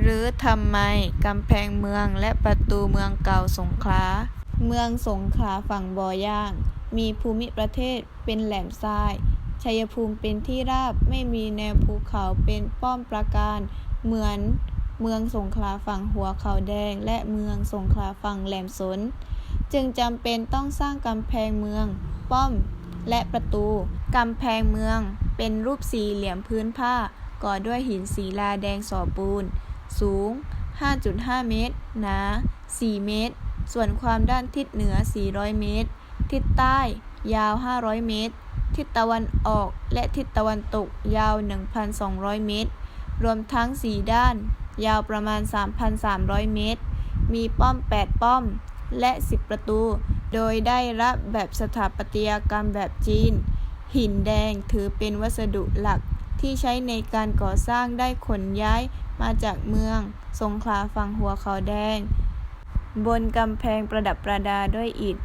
หรือทำไมกำแพงเมืองและประตูเมืองเก่าสงขลา เมืองสงขลาฝั่งบ่อย่างมีภูมิประเทศเป็นแหลมทราย ชัยภูมิเป็นที่ราบไม่มีแนวภูเขาเป็นป้อมปราการ เหมือนเมืองสงขลาฝั่งหัวเขาแดง และเมืองสงขลาฝั่งแหลมสน จึงจำเป็นต้องสร้างกำแพงเมือง ป้อม และประตู กำแพงเมือง เป็นรูปสี่เหลี่ยมพื้นผ้าก่อด้วยหินศิลาแดงสอปูน สูง 5.5 เมตร หนา 4 เมตร ส่วนความด้านทิศเหนือ 400 เมตร ทิศใต้ ยาว 500 เมตร ทิศตะวันออกและทิศตะวันตก ยาว 1,200 เมตร รวมทั้ง 4 ด้าน ยาวประมาณ 3,300 เมตร มีป้อม 8 ป้อม และ 10 ประตู โดยได้รับแบบสถาปัตยกรรมแบบจีน หินแดงถือเป็นวัสดุหลัก ที่ใช้ในการก่อสร้างได้ขนย้ายมาจากเมือง สงขลาฝั่งหัวเขาแดง บนกำแพงประดับประดาด้วยอิฐ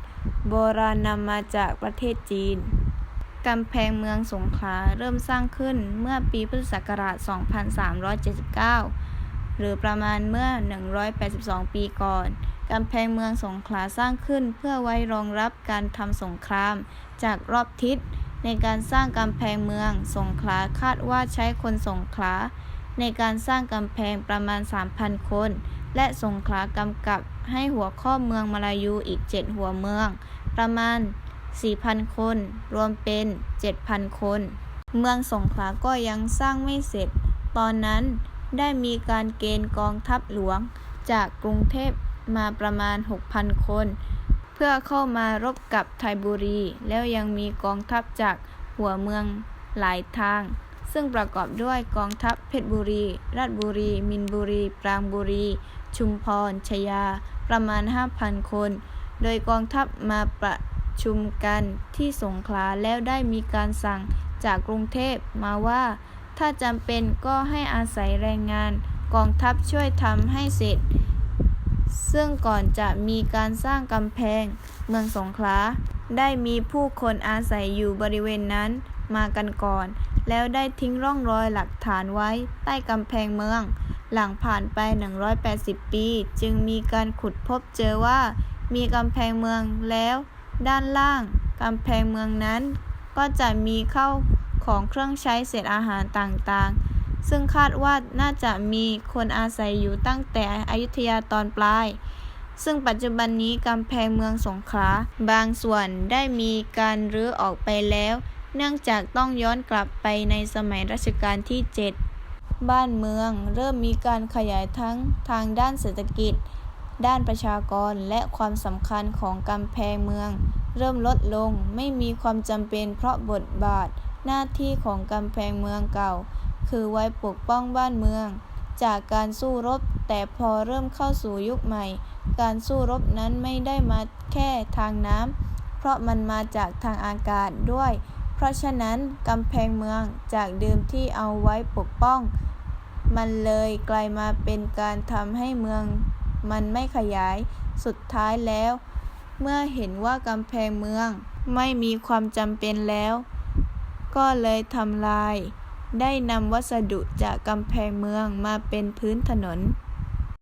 โบราณนำมาจากประเทศจีนกำแพงเมืองสงขลาเริ่มสร้างขึ้นเมื่อปีพุทธศักราช 2379 หรือประมาณเมื่อ 182 ปีก่อน กำแพงเมืองสงขลาสร้างขึ้นเพื่อไว้รองรับการทำสงครามจากรอบทิศ ในการสร้างกำแพงเมือง สงขลาคาดว่าใช้คนสงขลาในการสร้างกำแพงประมาณ 3,000 คน และสงขลากำกับให้หัวข้อเมืองมาลายูอีก 7 หัวเมือง ประมาณ 4,000 คน รวมเป็น 7,000 คน เมืองสงขลาก็ยังสร้างไม่เสร็จ ตอนนั้นได้มีการเกณฑ์กองทัพหลวงจากกรุงเทพมาประมาณ 6,000 คน เพื่อเข้ามารบกับไทยบุรี แล้วยังมีกองทัพจากหัวเมืองหลายทาง ซึ่งประกอบด้วยกองทัพเพชรบุรี ราชบุรี มินบุรี ปรางบุรี ชุมพร ชยา ประมาณ 5,000 คน โดยกองทัพมาประชุมกันที่สงขลาแล้วได้มีการสั่งจากกรุงเทพมาว่า ถ้าจำเป็นก็ให้อาศัยแรงงาน กองทัพช่วยทำให้เสร็จ ซึ่งก่อนจะมีการสร้างกำแพง เมืองสงขลา ได้มีผู้คนอาศัยอยู่บริเวณนั้นมากันก่อน แล้วได้ทิ้งร่องรอยหลักฐานไว้ใต้กำแพงเมือง หลังผ่านไป 180 ปี จึงมีการขุดพบเจอว่า มีกำแพงเมืองแล้ว ด้านล่างกำแพงเมืองนั้น ก็จะมีเข้าของเครื่องใช้เศษอาหารต่างๆ ซึ่งคาดว่าน่าจะมีคนอาศัยอยู่ตั้งแต่อยุธยาตอนปลาย ซึ่งปัจจุบันนี้กำแพงเมืองสงขลาบางส่วนได้มีการรื้อออกไปแล้ว เนื่องจากต้องย้อนกลับไปในสมัยรัชกาลที่ 7 บ้านเมืองเริ่มมีการขยายทั้งทางด้านเศรษฐกิจ ด้านประชากรและความสำคัญของกำแพงเมือง เริ่มลดลงไม่มีความจำเป็นเพราะบทบาทหน้าที่ของกำแพงเมืองเก่า คือไว้ปกป้องบ้านเมือง จากการสู้รบ แต่พอเริ่มเข้าสู่ยุคใหม่ การสู้รบนั้นไม่ได้มาแค่ทางน้ำเพราะมันมาจากทางอากาศด้วย เพราะฉะนั้นกำแพงเมืองจากเดิมที่เอาไว้ปกป้อง มันเลยกลายมาเป็นการทำให้เมือง มันไม่ขยายสุดท้ายแล้ว เมื่อเห็นว่ากำแพงเมืองไม่มีความจำเป็นแล้ว ก็เลยทำลาย ได้นำวัสดุจากกำแพงเมืองมาเป็นพื้นถนน